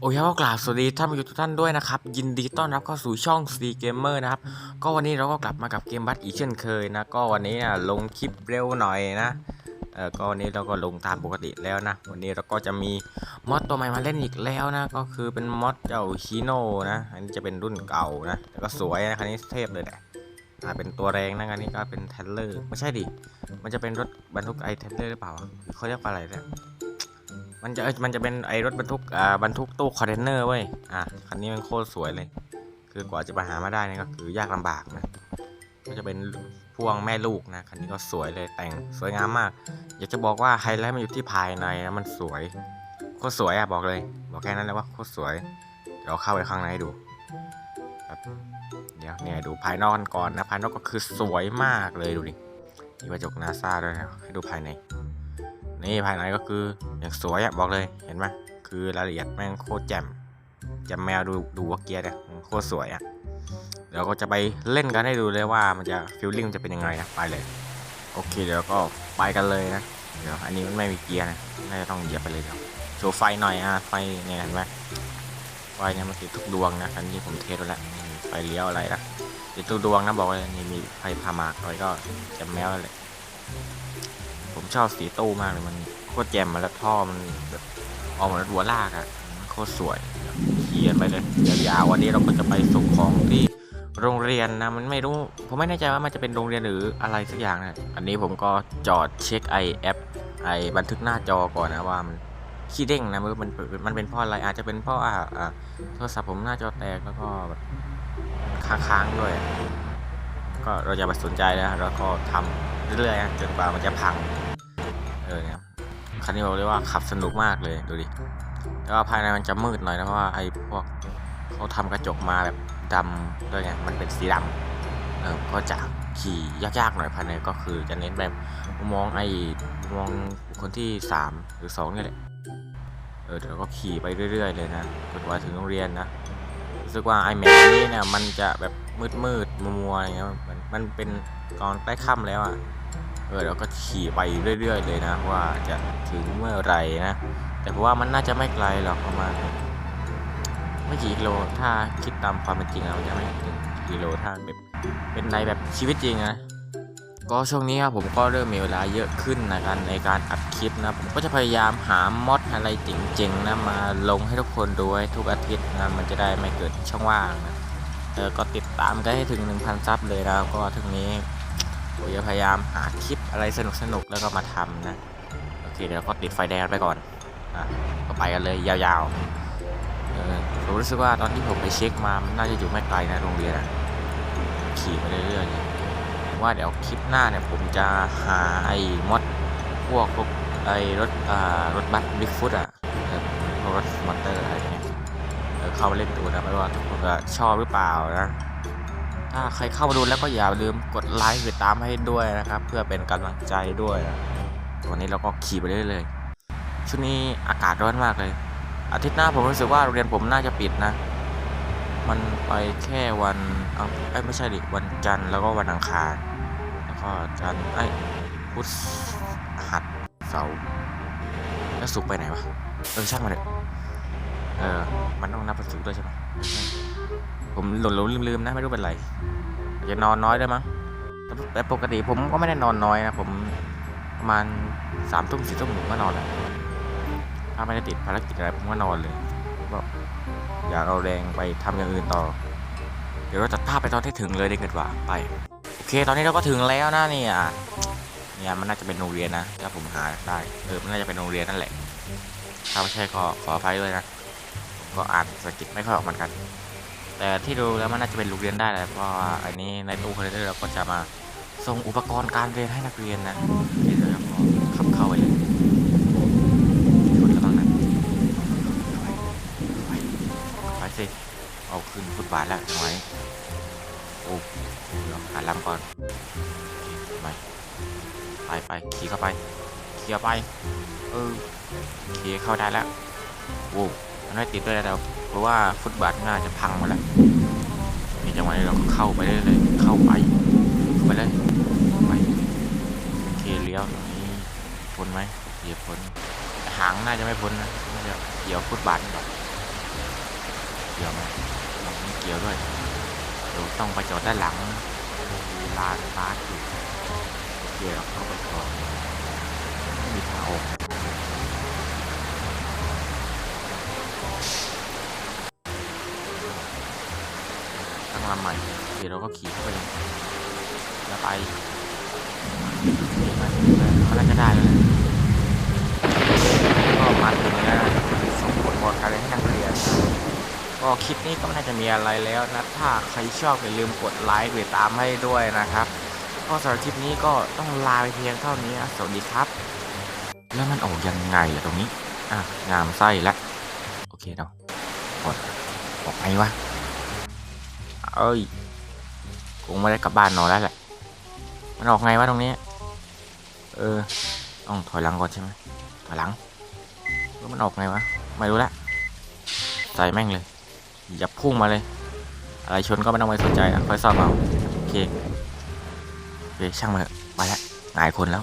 โอ้ยก็กราบสวัสดีท่านผู้ชมทุกท่านด้วยนะครับ ยินดีต้อนรับเข้าสู่ช่อง c Gamer นะครับ ก็วันนี้เราก็กลับมากับเกมบัตอีกเช่นเคยนะ ก็วันนี้นะลงคลิปเร็วหน่อยนะเออก็วันนี้เราก็ลงตามปกติแล้วนะ วันนี้เราก็จะมีมอดตัวใหม่มาเล่นอีกแล้วนะ ก็คือเป็นมอดเจ้าชิโน่นะ อันนี้จะเป็นรุ่นเก่านะแต่ก็สวยนะคันนี้เทพเลยแหละอ่าเป็นตัวแรงนะคันนี้ก็เป็นเทเลอร์ไม่ใช่ดิ มันจะเป็นรถบรรทุกไอเทเลอร์หรือเปล่าเขาเรียกว่าอะไรเนี่ย มันจะมันจะเป็นไอรถบรรทุกอ่าบรรทุกตู้คอนเทนเนอร์เว้ยอะคันนี้มันโคตรสวยเลย คือกว่าจะไปหามาได้นี่ก็คือยากลำบากนะก็จะเป็นพ่วงแม่ลูกนะคันนี้ก็สวยเลยแต่งสวยงามมาก อยากจะบอกว่าไฮไลท์มันอยู่ที่ภายในนะมันสวยโคตรสวยอะบอกเลย บอกแค่นั้นเลยว่าโคตรสวยเดี๋ยวเข้าไปข้างในให้ดูครับเดี๋ยวเนี่ยดูภายนอกกันก่อนนะภายนอกก็คือสวยมากเลยดูดิมีกระจกนาซาด้วยนะให้ดูภายใน นี่ภายในก็คืออย่างสวยอะบอกเลยเห็นไหมคือรายละเอียดแม่งโคตรแจ่มแจ่มแมวดูดูว่าเกียร์เนี่ยโคตรสวยอะเดี๋ยวก็จะไปเล่นกันให้ดูเลยว่ามันจะฟิลลิ่งจะเป็นยังไงนะไปเลย โอเคเดี๋ยวก็ไปกันเลยนะเดี๋ยวอันนี้มันไม่มีเกียร์นะน่าจะต้องเหยียบไปเลยเดี๋ยวโชว์ไฟหน่อยอะไฟเนี่ยเห็นไหมไฟเนี่ยมันติดทุกดวงนะอันนี้ผมเทสแล้วไฟเลี้ยวอะไรนะติดทุกดวงนะบอกเลยนี่มีไฟพามากอะไรก็แจ่มแมวเลย ผมชอบสีตู้มากเลยมันโคตรแจ่มมาแล้วท่อมันแบบออกมาแล้วหัวลากอะ่ะโคตรสวยขี่กันไปเลยยาวๆวันนี้เราก็จะไปส่งของที่โรงเรียนนะมันไม่รู้ ผมไม่แน่ใจว่ามันจะเป็นโรงเรียนหรืออะไรสักอย่างนะอันนี้ผมก็จอดเช็คไอแอปไอบันทึกหน้าจอก่อนนะว่ามันขี้เด้งนะมันมันมันเป็นเพราะอะไรอาจจะเป็นเพราะอ่าอ่าโทรศัพท์ผมหน้าจอแตกแล้วก็แบบค้างๆด้วย ก็เราอย่าไปสนใจนะแล้วก็ทำเรื่อยๆจนกว่ามันจะพัง เออเนี่ยคันนี้บอกเลยว่าขับสนุกมากเลยดูดิแต่ว่าภายในมันจะมืดหน่อยนะเพราะว่าไอ้พวกเขาทำกระจกมาแบบดำด้วยไงมันเป็นสีดำเออก็จะขี่ยากๆหน่อยภายในก็คือจะเน้นแบบมองไอ้มองคคลที่สามหรือสองนี่แหละเออเดี๋ยวก็ขี่ไปเรื่อย ๆ เลยนะจนกว่าถึงโรงเรียนนะรู้สึกว่าไอ้แมปนี้เนี่ยมันจะแบบมืดๆมัวๆอย่างเงี้ยมันมันเป็นตอนใกล้ค่ำแล้วอะ เออเราก็ขี่ไปเรื่อย ๆ เลยนะ ว่าจะถึงเมื่อไหร่นะ แต่ผมว่ามันน่าจะไม่ไกลหรอกประมาณไม่กี่กิโลถ้าคิดตามความเป็นจริงแล้วจะไม่ถึงกิโลถ้าแบบเป็นในแบบชีวิตจริงนะก็ช่วงนี้ครับผมก็เริ่มมีเวลาเยอะขึ้นนะกันในการอัดคลิปนะผมก็จะพยายามหามอดอะไรเจ๋งๆนะมาลงให้ทุกคนดูให้ทุกอาทิตย์นะมันจะได้ไม่เกิดช่องว่างนะเออก็ติดตามกันให้ถึง 1,000 ซับเลยนะก็ถึงนี้ ผมจะพยายามหาคลิปอะไรสนุกสนุกๆแล้วก็มาทำนะ โอเคเดี๋ยวก็ติดไฟแดงไปก่อนอะก็ไปกันเลยยาวๆเออผมรู้สึกว่าตอนที่ผมไปเช็คมามันน่าจะอยู่ไม่ไกลนะโรงเรียนอะขี่ไปเรื่อยๆว่าเดี๋ยวคลิปหน้าเนี่ยผมจะหาไอ้มอดพวกพวกไอ้รถอ่ารถบัสบิ๊กฟุตอะพวกรถมอเตอร์อะไรเงี้ยเออเข้ามาเล่นดูนะไม่ว่าทุกคนจะชอบหรือเปล่านะ ถ้าใครเข้ามาดูแล้วก็อย่าลืมกดไลค์ติดตามให้ด้วยนะครับ เพื่อเป็นกำลังใจด้วยนะวันนี้เราก็ขี่ไปเรื่อยๆช่วงนี้อากาศร้อนมากเลย อาทิตย์หน้าผมรู้สึกว่าโรงเรียนผมน่าจะปิดนะ มันไปแค่วันเอ้ไม่ใช่ดิวันจันทร์แล้วก็วันอังคารแล้วก็จันทร์ไอ้พุธหัดเสาร์แล้วศุกไปไหนวะเออช่างมันเลยเออมันต้องนับวันศุกด้วยใช่ไหม ผมหลงๆลืมๆนะไม่รู้เป็นไรอาจจะนอนน้อยได้มั้งแต่ปกติผมก็ไม่ได้นอนน้อยนะผมประมาณสามทุ่มสี่ทุ่มผมก็นอนแหล้วถ้าไม่ได้ติดภารกิจอะไรผมก็นอนเลยก็อยากเอาแรงไปทำอย่างอื่นต่อ เดี๋ยวเราตัดภาพไปตอนที่ถึงเลยดีกว่าไปโอเค ตอนนี้เราก็ถึงแล้วนะเนี่ยเนี่ยมันน่าจะเป็นโรงเรียนนะถ้าผมหาได้เออมันน่าจะเป็นโรงเรียนนั่นแหละถ้าไม่ใช่ขอขออภัยด้วยนะผมก็อ่านสกิปไม่ค่อยออกเหมือนกัน แต่ที่ดูแล้วมันน่าจะเป็นโรงเรียนได้แหละเพราะว่าอันนี้ในตู้คอนเทนเนอร์เราก็จะมาส่งอุปกรณ์การเรียนให้นักเรียนนะเดี๋ยวเราก็ขับเข้าไปเลยชนแล้วบ้างนะไปไปไปสิเอาขึ้นฟุตบาทแล้วหน่อยโอ้เดี๋ยวหาลำก่อนไปไปไปขี่เข้าไปขี่เข้าไปเออขี่เข้าได้แล้วโอ้ มันไม่ติดด้วยแล้วเพราะว่าฟุตบาทน่าจะพังหมดแล้วมีจังหวะนี้เราก็เข้าไปได้เลยเข้าไปเข้าไปเลยไปโอเคเลี้ยวตรงนี้พ้นไหมเหยียบพ้นหางน่าจะไม่พ้นนะน่าจะเกี่ยวฟุตบาทนี่หรอกเกี่ยวไหมไม่เกี่ยวด้วยเดี๋ยวต้องไปจอดด้านหลังลานบาสอยู่เกี่ยวเข้าไปก่อนมีทางออก ใหม่ เดี๋ยวเราก็ขี่เข้าไปเลยแล้วไปมันน่าจะได้แล้วแหละก็มาถึงแล้วส่งผลบทการเรียนให้นักเรียน ก็คลิปนี้ก็น่าจะมีอะไรแล้วนะ ถ้าใครชอบอย่าลืมกดไลค์หรือตามให้ด้วยนะครับ ก็สำหรับคลิปนี้ก็ต้องลาไปเพียงเท่านี้ สวัสดีครับ แล้วมันออกยังไงอะตรงนี้ อะ งามไส้ละ โอเคเนาะกดออกไงวะ เอ้ยคงไม่ได้กลับบ้านนอนแล้วแหละ มันออกไงวะตรงนี้ เออ ต้องถอยหลังก่อนใช่ไหมถอยหลังแล้วมันออกไงวะ ไม่รู้ละ ใส่แม่งเลย อย่าพุ่งมาเลย อะไรชนก็ไม่ต้องไปสนใจอะค่อยซ่อมเอา โอเค โอเค ช่างมันเถอะ ไปละหลายคนแล้ว